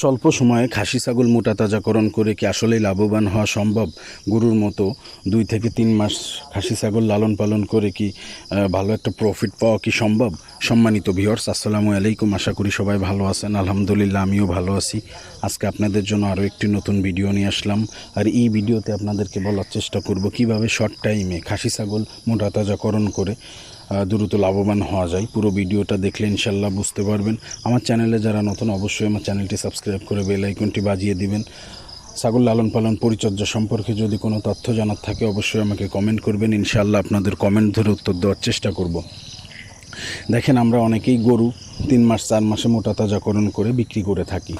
স্বল্প সময়ে খাসি ছাগল মোটা তাজাকরণ করে কি আসলেই লাভবান হওয়া সম্ভব? গরুর মতো দুই থেকে তিন মাস খাসি ছাগল লালন পালন করে কি ভালো একটা প্রফিট পাওয়া কি সম্ভব? সম্মানিত ভিওর্স আসসালামু আলাইকুম। আশা করি সবাই ভালো আছেন। আলহামদুলিল্লাহ, আমিও ভালো আছি। আজকে আপনাদের জন্য আরও একটি নতুন ভিডিও নিয়ে আসলাম। আর এই ভিডিওতে আপনাদেরকে বলার চেষ্টা করব কীভাবে শর্ট টাইমে খাসি ছাগল মোটা তাজাকরণ করে দ্রুত লাভবান হওয়া যায়। পুরো ভিডিওটা দেখলে ইনশাল্লাহ বুঝতে পারবেন। আমার চ্যানেলে যারা নতুন, অবশ্যই আমার চ্যানেলটি সাবস্ক্রাইব করে বেল আইকনটি বাজিয়ে দিবেন। ছাগল লালন পালন পরিচর্যা সম্পর্কে যদি কোনো তথ্য জানার থাকে, অবশ্যই আমাকে কমেন্ট করবেন। ইনশাল্লাহ আপনাদের কমেন্ট ধরে উত্তর দেওয়ার চেষ্টা করব। দেখেন, আমরা অনেকেই গরু তিন মাস, চার মাসে মোটা তাজাকরণ করে বিক্রি করে থাকি।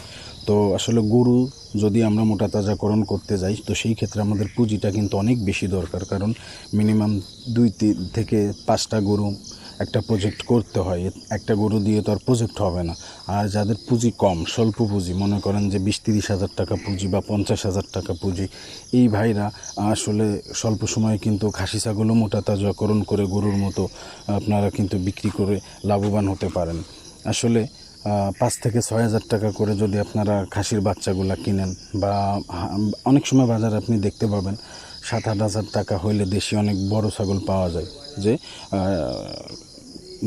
তো আসলে গরু যদি আমরা মোটা তাজাকরণ করতে যাই, তো সেই ক্ষেত্রে আমাদের পুঁজিটা কিন্তু অনেক বেশি দরকার। কারণ মিনিমাম দুই তিন থেকে পাঁচটা গরু একটা প্রজেক্ট করতে হয়। একটা গরু দিয়ে তো আর প্রজেক্ট হবে না। আর যাদের পুঁজি কম, স্বল্প পুঁজি, মনে করেন যে বিশ তিরিশ হাজার টাকা পুঁজি বা পঞ্চাশ হাজার টাকা পুঁজি, এই ভাইরা আসলে স্বল্প সময়ে কিন্তু খাসি ছাগলও মোটা তাজাকরণ করে গরুর মতো আপনারা কিন্তু বিক্রি করে লাভবান হতে পারেন। আসলে পাঁচ থেকে ছয় হাজার টাকা করে যদি আপনারা খাসির বাচ্চাগুলা কিনেন বা অনেক সময় বাজারে আপনি দেখতে পাবেন, সাত আট হাজার টাকা হইলে দেশি অনেক বড় ছাগল পাওয়া যায়। যে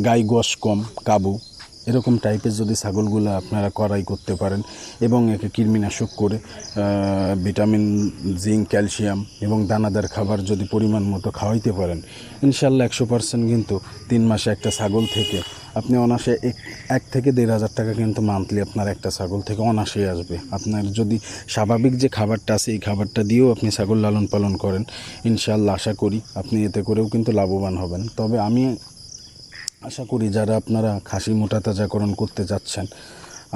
গাই গোশ কম, কাবু, এরকম টাইপের যদি ছাগলগুলো আপনারা করাই করতে পারেন এবং একে কৃমিনাশক করে ভিটামিন, জিঙ্ক, ক্যালসিয়াম এবং দানাদার খাবার যদি পরিমাণ মতো খাওয়াইতে পারেন, ইনশাল্লাহ একশো পার্সেন্ট কিন্তু তিন মাসে একটা ছাগল থেকে আপনি অনাসে এক থেকে দেড় হাজার টাকা কিন্তু মান্থলি আপনার একটা ছাগল থেকে অনাসে আসবে। আপনার যদি স্বাভাবিক যে খাবারটা আছে, এই খাবারটা দিয়েও আপনি ছাগল লালন পালন করেন ইনশাল্লাহ আশা করি আপনি এতে করেও কিন্তু লাভবান হবেন। তবে আমি আশা করি যারা আপনারা খাসি মোটা তাজাকরণ করতে যাচ্ছেন,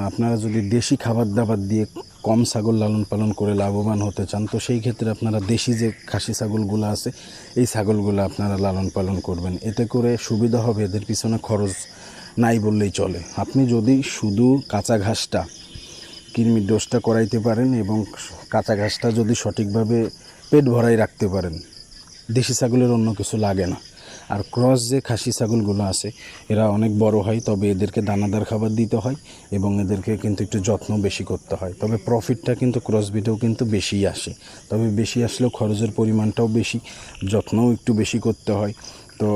আপনারা যদি দেশি খাবার দাবার দিয়ে কম ছাগল লালন পালন করে লাভবান হতে চান, তো সেই ক্ষেত্রে আপনারা দেশি যে খাসি ছাগলগুলো আছে, এই ছাগলগুলো আপনারা লালন পালন করবেন। এতে করে সুবিধা হবে, এদের পিছনে খরচ নাই বললেই চলে। আপনি যদি শুধু কাঁচা ঘাসটা, কৃমির ডোজটা করাইতে পারেন এবং কাঁচা ঘাসটা যদি সঠিকভাবে পেট ভরাই রাখতে পারেন, দেশি ছাগলের অন্য কিছু লাগে না। আর ক্রস যে খাসি ছাগলগুলো আছে, এরা অনেক বড় হয়, তবে এদেরকে দানাদার খাবার দিতে হয় এবং এদেরকে কিন্তু একটু যত্ন বেশি করতে হয়। তবে প্রফিটটা কিন্তু ক্রস বিটেও কিন্তু বেশিই আসে। তবে বেশি আসলেও খরচের পরিমাণটাও বেশি, যত্নও একটু বেশি করতে হয়। তো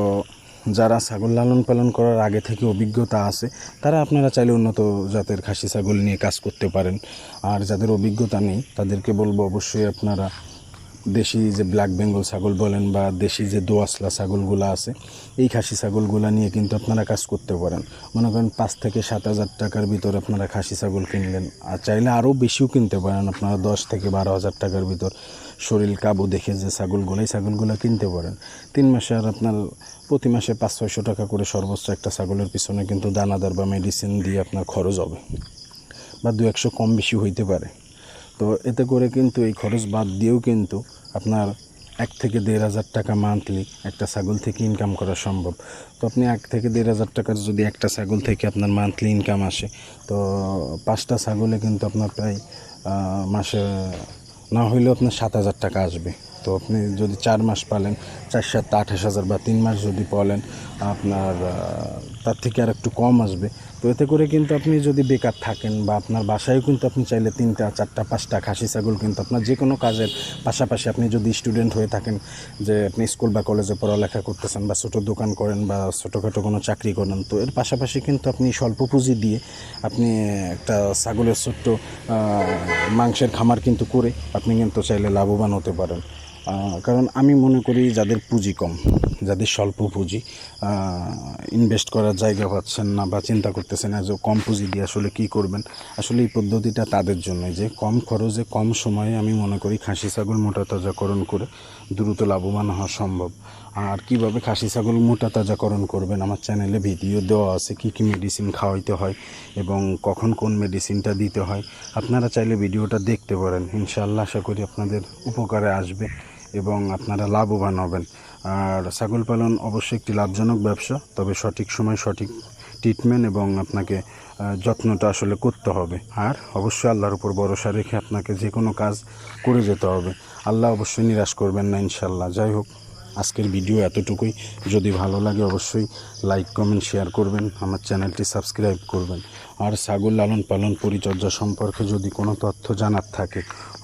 যারা ছাগল লালন পালন করার আগে থেকে অভিজ্ঞতা আছে, তারা আপনারা চাইলে উন্নত জাতের খাসি ছাগল নিয়ে কাজ করতে পারেন। আর যাদের অভিজ্ঞতা নেই, তাদেরকে বলব অবশ্যই আপনারা দেশি যে ব্ল্যাক বেঙ্গল ছাগল বলেন বা দেশি যে দোয়াশলা ছাগলগুলো আছে, এই খাসি ছাগলগুলো নিয়ে কিন্তু আপনারা কাজ করতে পারেন। মনে করেন পাঁচ থেকে সাত হাজার টাকার ভিতর আপনারা খাসি ছাগল কিনলেন। আর চাইলে আরও বেশিও কিনতে পারেন আপনারা দশ থেকে বারো হাজার টাকার ভিতর। শরীর কাবু দেখে যে ছাগলগুলো এই ছাগলগুলো কিনতে পারেন। তিন মাসে আর আপনার প্রতি মাসে পাঁচ ছয়শো টাকা করে সর্বোচ্চ একটা ছাগলের পিছনে কিন্তু দানাদার বা মেডিসিন দিয়ে আপনার খরচ হবে বা দু একশো কম বেশি হইতে পারে। তো এতে করে কিন্তু এই খরচ বাদ দিয়েও কিন্তু আপনার এক থেকে দেড় হাজার টাকা মান্থলি একটা ছাগল থেকে ইনকাম করা সম্ভব। তো আপনি এক থেকে দেড় হাজার টাকার যদি একটা ছাগল থেকে আপনার মান্থলি ইনকাম আসে, তো পাঁচটা ছাগলে কিন্তু আপনার প্রায় মাসে না হইলেও আপনার সাত হাজার টাকা আসবে। তো আপনি যদি চার মাস পালেন, চার সাত আঠাশ হাজার বা তিন মাস যদি পালেন, আপনার তার থেকে আর একটু কম আসবে। তো এতে করে কিন্তু আপনি যদি বেকার থাকেন বা আপনার বাসায়ও কিন্তু আপনি চাইলে তিনটা, চারটা, পাঁচটা খাসি, ছাগল কিন্তু আপনার যে কোনো কাজের পাশাপাশি আপনি যদি স্টুডেন্ট হয়ে থাকেন, যে আপনি স্কুল বা কলেজে পড়ালেখা করতেছেন বা ছোটো দোকান করেন বা ছোটোখাটো কোনো চাকরি করেন, তো এর পাশাপাশি কিন্তু আপনি স্বল্প পুঁজি দিয়ে আপনি একটা ছাগলের ছোট্ট মাংসের খামার কিন্তু করে আপনি কিন্তু চাইলে লাভবান হতে পারেন। কারণ আমি মনে করি যাদের পুঁজি কম, যাদের স্বল্প পুঁজি ইনভেস্ট করার জায়গা পাচ্ছেন না বা চিন্তা করতেছেন যে কম পুঁজি দিয়ে আসলে কি করবেন, আসলে এই পদ্ধতিটা তাদের জন্য যে কম খরচে কম সময়ে আমি মনে করি খাসি, ছাগল মোটা, তাজাকরণ করে দ্রুত লাভবান হওয়া সম্ভব। আর কীভাবে খাসি ছাগল মোটা তাজাকরণ করবেন? আমার চ্যানেলে ভিডিও দেওয়া আছে কী কী মেডিসিন খাওয়াইতে হয় এবং কখন কোন মেডিসিনটা দিতে হয়। আপনারা চাইলে ভিডিওটা দেখতে পারেন। ইনশাআল্লাহ আশা করি আপনাদের উপকারে আসবে এবং আপনারা লাভবান হবেন। আর ছাগল পালন অবশ্যই একটি লাভজনক ব্যবসা, তবে সঠিক সময় সঠিক ট্রিটমেন্ট এবং আপনাকে যত্নটা আসলে করতে হবে। আর অবশ্যই আল্লাহর উপর ভরসা রেখে আপনাকে যে কোনো কাজ করে যেতে হবে। আল্লাহ অবশ্যই নিরাশ করবেন না ইনশাল্লাহ যাই হোক আজকের ভিডিও এতটুকুই। যদি ভালো লাগে অবশ্যই লাইক, কমেন্ট, শেয়ার করবেন, আমার চ্যানেলটি সাবস্ক্রাইব করবেন। আর ছাগল লালন পালন পরিচর্যা সম্পর্কে যদি কোনো তথ্য জানার থাকে,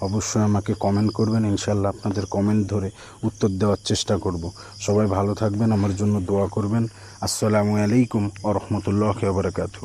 অবশ্যই আমাকে কমেন্ট করবেন ইনশাল্লাহ আপনাদের কমেন্ট ধরে উত্তর দেওয়ার চেষ্টা করব। সবাই ভালো থাকবেন, আমার জন্য দোয়া করবেন। আসসালামু আলাইকুম আ রহমতুল্লাহ বারকাতু